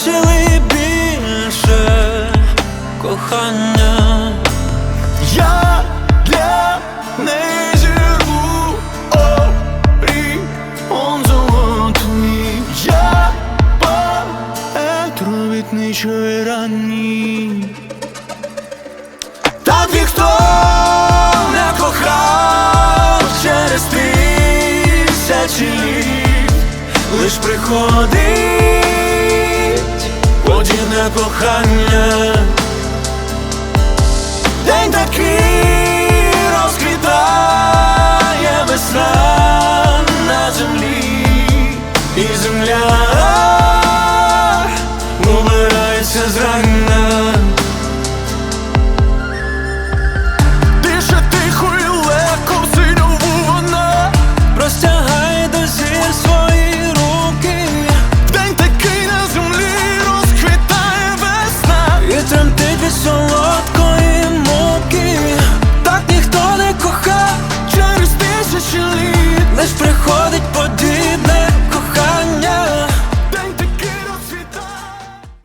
Бачили більше кохання? Я для неї зірву оріон золотий. Я поет робітничої ранні. Так ніхто не кохав через тисячі літ? Лиш приходить Одіне кохання, день такий розквітає весна на землі, і земля умирається зрання. лиш приходить подібне.